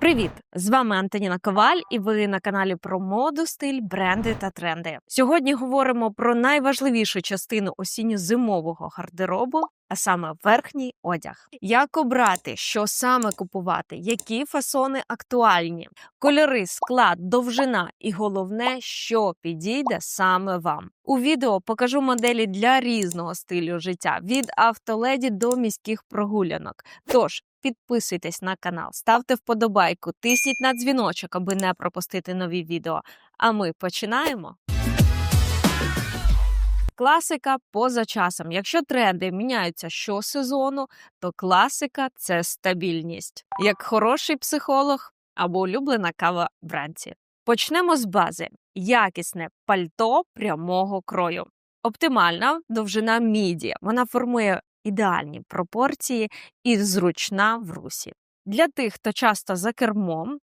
Привіт! З вами Антоніна Коваль, і ви на каналі про моду, стиль, бренди та тренди. Сьогодні говоримо про найважливішу частину осінньо-зимового гардеробу, а саме верхній одяг. Як обрати, що саме купувати, які фасони актуальні, кольори, склад, довжина і головне, що підійде саме вам. У відео покажу моделі для різного стилю життя від автоледі до міських прогулянок. Тож підписуйтесь на канал, ставте вподобайку, тисніть на дзвіночок, аби не пропустити нові відео. А ми починаємо. Класика поза часом. Якщо тренди міняються щосезону, то класика це стабільність, як хороший психолог або улюблена кава вранці. Почнемо з бази: якісне пальто прямого крою. Оптимальна довжина міді. Вона формує ідеальні пропорції і зручна в русі. Для тих, хто часто за кермом,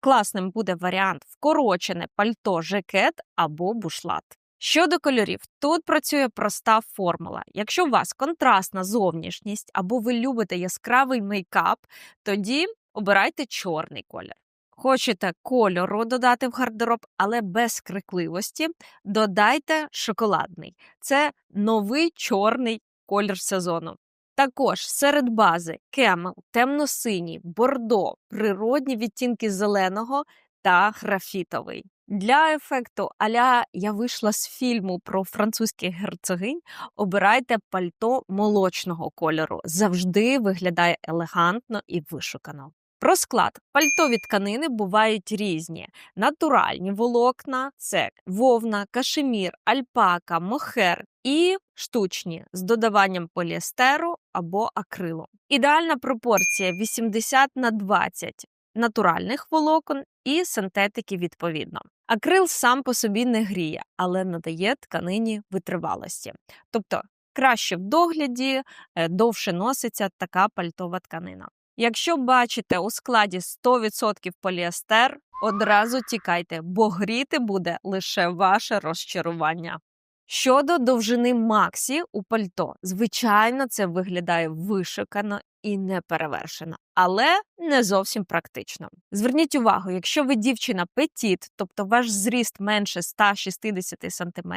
класним буде варіант вкорочене пальто жакет або бушлат. Щодо кольорів, тут працює проста формула. Якщо у вас контрастна зовнішність або ви любите яскравий мейкап, тоді обирайте чорний колір. Хочете кольору додати в гардероб, але без крикливості, додайте шоколадний. Це новий чорний колір сезону. Також серед бази кемел, темно-синій, бордо, природні відтінки зеленого та графітовий. Для ефекту аля я вийшла з фільму про французьких герцогинь. Обирайте пальто молочного кольору. Завжди виглядає елегантно і вишукано. Про склад пальтові тканини бувають різні: натуральні волокна, це вовна, кашемір, альпака, мохер і штучні з додаванням поліестеру або акрилу. Ідеальна пропорція 80 на 20 натуральних волокон і синтетики відповідно. Акрил сам по собі не гріє, але надає тканині витривалості. Тобто краще в догляді, е, довше носиться така пальтова тканина. Якщо бачите у складі 100% поліестер, одразу тікайте, бо гріти буде лише ваше розчарування. Щодо довжини Максі у пальто, звичайно, це виглядає вишукано і неперевершено, але не зовсім практично. Зверніть увагу, якщо ви дівчина петіт, тобто ваш зріст менше 160 см,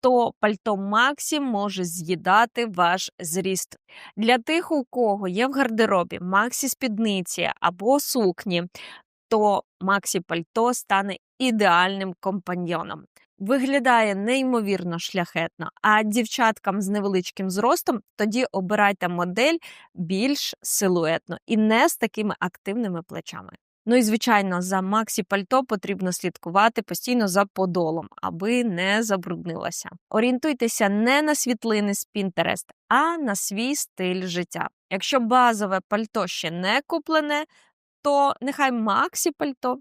то пальто Максі може з'їдати ваш зріст. Для тих, у кого є в гардеробі Максі спідниці або сукні, то Максі пальто стане ідеальним компаньйоном. Виглядає неймовірно шляхетно, а дівчаткам з невеличким зростом тоді обирайте модель більш силуетно і не з такими активними плечами. Ну і звичайно, за Максі пальто потрібно слідкувати постійно за подолом, аби не забруднилося. Орієнтуйтеся не на світлини з Pinterest, а на свій стиль життя. Якщо базове пальто ще не куплене, то нехай Максі пальто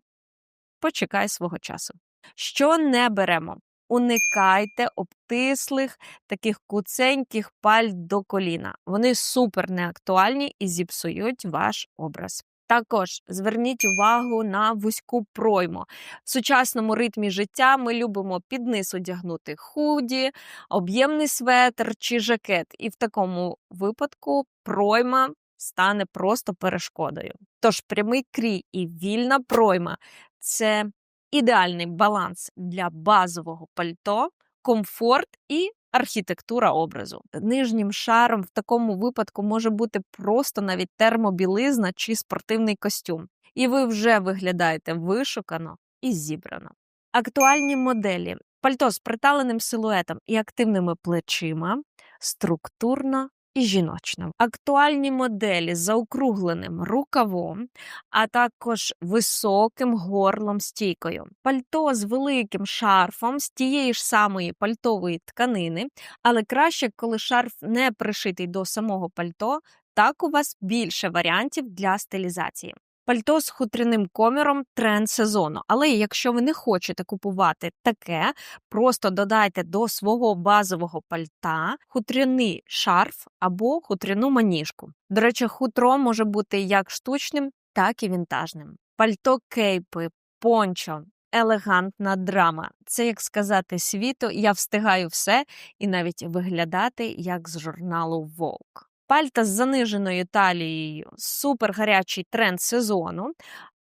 почекає свого часу. Що не беремо? Уникайте обтислих, таких куценьких пальт до коліна. Вони супер неактуальні і зіпсують ваш образ. Також зверніть увагу на вузьку пройму. В сучасному ритмі життя ми любимо під низ одягнути худі, об'ємний светр чи жакет, і в такому випадку пройма стане просто перешкодою. Тож прямий крій і вільна пройма це ідеальний баланс для базового пальто, комфорт і архітектура образу. Нижнім шаром в такому випадку може бути просто навіть термобілизна чи спортивний костюм. І ви вже виглядаєте вишукано і зібрано. Актуальні моделі пальто з приталеним силуетом і активними плечима, структурно і жіночна. Актуальні моделі з заокругленим рукавом, а також високим горлом стійкою. Пальто з великим шарфом з тієї ж самої пальтової тканини, але краще, коли шарф не пришитий до самого пальто, так у вас більше варіантів для стилізації. Пальто з хутряним коміром тренд сезону. Але якщо ви не хочете купувати таке, просто додайте до свого базового пальта хутряний шарф або хутряну маніжку. До речі, хутро може бути як штучним, так і вінтажним. Пальто кейпи, пончо. Елегантна драма. Це як сказати світу, я встигаю все і навіть виглядати як з журналу Vogue. Пальта з заниженою талією супер гарячий тренд сезону,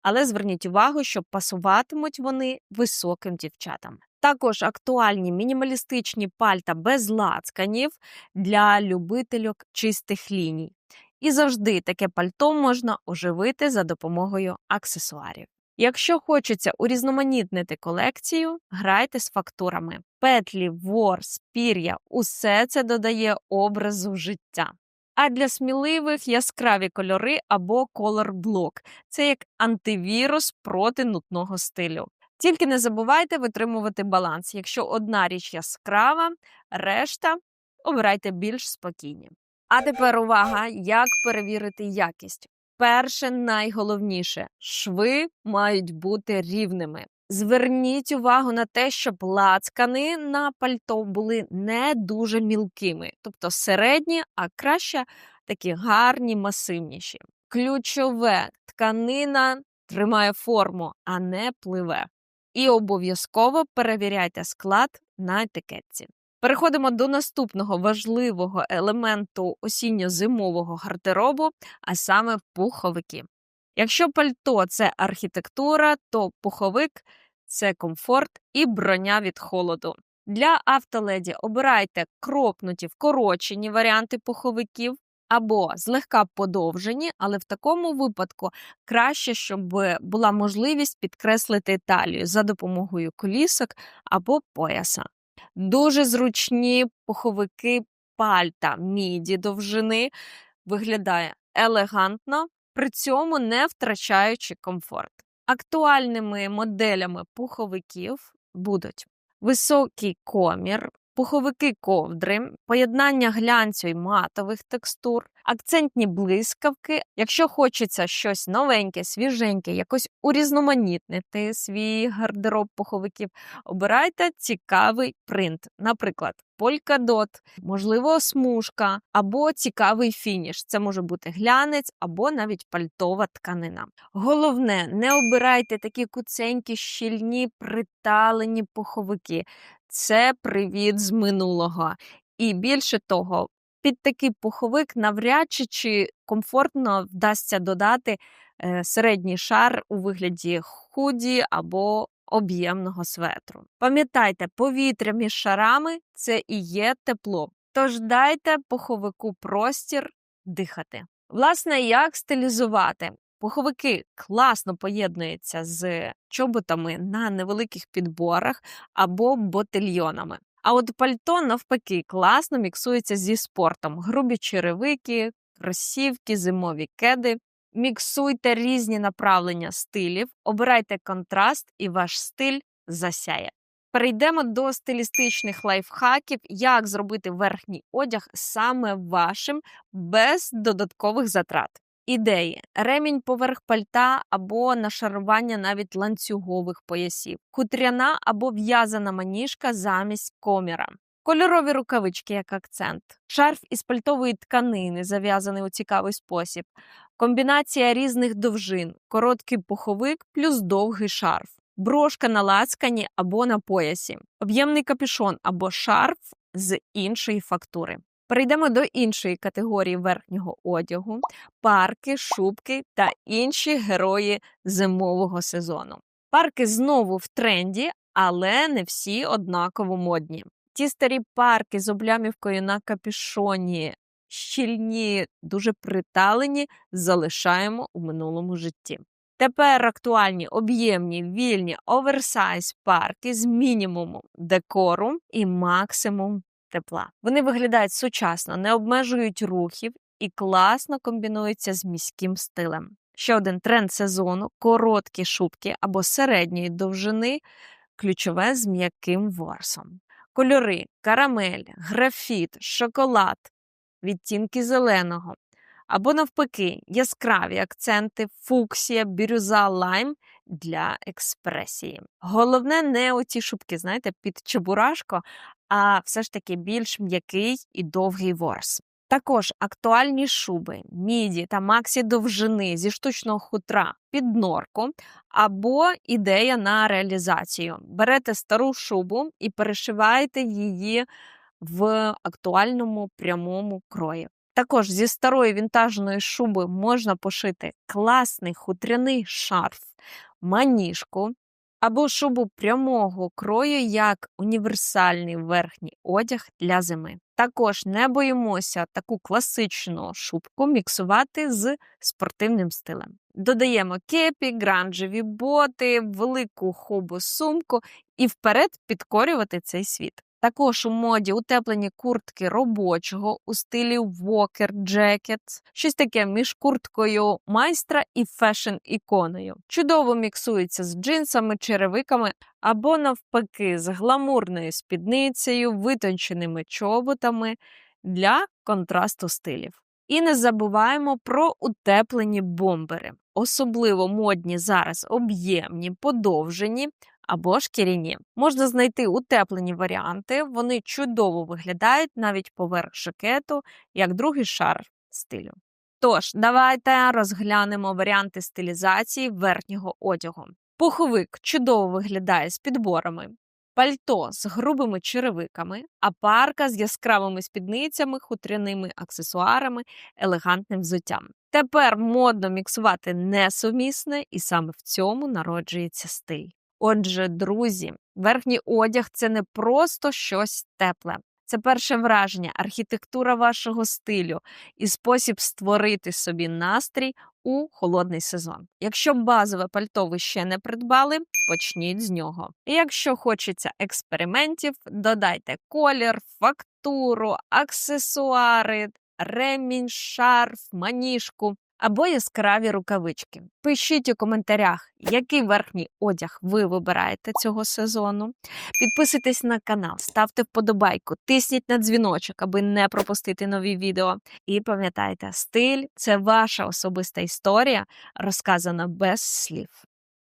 але зверніть увагу, що пасуватимуть вони високим дівчатам. Також актуальні мінімалістичні пальта без лацканів для любительок чистих ліній. І завжди таке пальто можна оживити за допомогою аксесуарів. Якщо хочеться урізноманітнити колекцію, грайте з фактурами. Петлі, ворс, пір'я усе це додає образу життя. А для сміливих яскраві кольори або колор-блок це як антивірус проти нутного стилю. Тільки не забувайте витримувати баланс. Якщо одна річ яскрава, решта обирайте більш спокійні. А тепер увага, як перевірити якість. Перше, найголовніше шви мають бути рівними. Зверніть увагу на те, щоб лацкани на пальто були не дуже мілкими, тобто середні, а краще такі гарні, масивніші. Ключове тканина тримає форму, а не пливе. І обов'язково перевіряйте склад на етикетці. Переходимо до наступного важливого елементу осінньо-зимового гардеробу, а саме пуховики. Якщо пальто це архітектура, то пуховик це комфорт і броня від холоду. Для автоледі обирайте кропнуті вкорочені варіанти пуховиків або злегка подовжені, але в такому випадку краще, щоб була можливість підкреслити талію за допомогою колісок або пояса. Дуже зручні пуховики пальта міді довжини виглядає елегантно, при цьому не втрачаючи комфорт. Актуальними моделями пуховиків будуть високий комір, пуховики ковдри, поєднання глянцю і матових текстур, акцентні блискавки. Якщо хочеться щось новеньке, свіженьке, якось урізноманітнити свій гардероб пуховиків, обирайте цікавий принт, наприклад, полькадот, можливо, смужка або цікавий фініш. Це може бути глянець або навіть пальтова тканина. Головне, не обирайте такі куценькі, щільні, приталені пуховики. Це привіт з минулого. І більше того, під такий пуховик навряд чи, чи комфортно вдасться додати е, середній шар у вигляді худі або об'ємного светру. Пам'ятайте, повітря між шарами це і є тепло. Тож дайте пуховику простір дихати. Власне, як стилізувати? Пуховики класно поєднуються з чоботами на невеликих підборах або ботильйонами. А от пальто, навпаки, класно міксується зі спортом: грубі черевики, кросівки, зимові кеди. Міксуйте різні направлення стилів, обирайте контраст, і ваш стиль засяє. Перейдемо до стилістичних лайфхаків, як зробити верхній одяг саме вашим без додаткових затрат. Ідеї: ремінь поверх пальта або нашарування навіть ланцюгових поясів, хутряна або в'язана маніжка замість коміра. Кольорові рукавички як акцент, шарф із пальтової тканини, зав'язаний у цікавий спосіб, комбінація різних довжин, короткий пуховик плюс довгий шарф, брошка на лацкані або на поясі, об'ємний капюшон або шарф з іншої фактури. Перейдемо до іншої категорії верхнього одягу: парки, шубки та інші герої зимового сезону. Парки знову в тренді, але не всі однаково модні. Ті старі парки з облямівкою на капюшоні, щільні, дуже приталені, залишаємо у минулому житті. Тепер актуальні об'ємні вільні оверсайз парки з мінімумом декору і максимум тепла. Вони виглядають сучасно, не обмежують рухів і класно комбінуються з міським стилем. Ще один тренд сезону короткі шубки або середньої довжини, ключове з м'яким ворсом. Кольори, карамель, графіт, шоколад, відтінки зеленого. Або, навпаки, яскраві акценти, фуксія, бірюза, лайм для експресії. Головне, не оці шубки, знаєте, під чебурашко, а все ж таки більш м'який і довгий ворс. Також актуальні шуби, міді та максі довжини зі штучного хутра під норку або ідея на реалізацію. Берете стару шубу і перешиваєте її в актуальному прямому крої. Також зі старої вінтажної шуби можна пошити класний хутряний шарф, маніжку або шубу прямого крою як універсальний верхній одяг для зими. Також не боїмося таку класичну шубку міксувати з спортивним стилем. Додаємо кепі, гранжеві боти, велику хобу сумку і вперед підкорювати цей світ. Також у моді утеплені куртки робочого у стилі Walker Jacket, щось таке між курткою майстра і фешн-іконою. Чудово міксується з джинсами, черевиками або, навпаки, з гламурною спідницею, витонченими чоботами для контрасту стилів. І не забуваємо про утеплені бомбери, особливо модні зараз об'ємні, подовжені або шкіряні. Можна знайти утеплені варіанти, вони чудово виглядають навіть поверх жакету, як другий шар стилю. Тож, давайте розглянемо варіанти стилізації верхнього одягу. Пуховик чудово виглядає з підборами, пальто з грубими черевиками, а парка з яскравими спідницями, хутряними аксесуарами, елегантним взуттям. Тепер модно міксувати несумісне, і саме в цьому народжується стиль. Отже, друзі, верхній одяг це не просто щось тепле. Це перше враження, архітектура вашого стилю і спосіб створити собі настрій у холодний сезон. Якщо базове пальто ви ще не придбали, почніть з нього. І якщо хочеться експериментів, додайте колір, фактуру, аксесуари, ремінь, шарф, маніжку або яскраві рукавички. Пишіть у коментарях, який верхній одяг ви вибираєте цього сезону. Підписуйтесь на канал, ставте вподобайку, тисніть на дзвіночок, аби не пропустити нові відео. І пам'ятайте, стиль це ваша особиста історія, розказана без слів.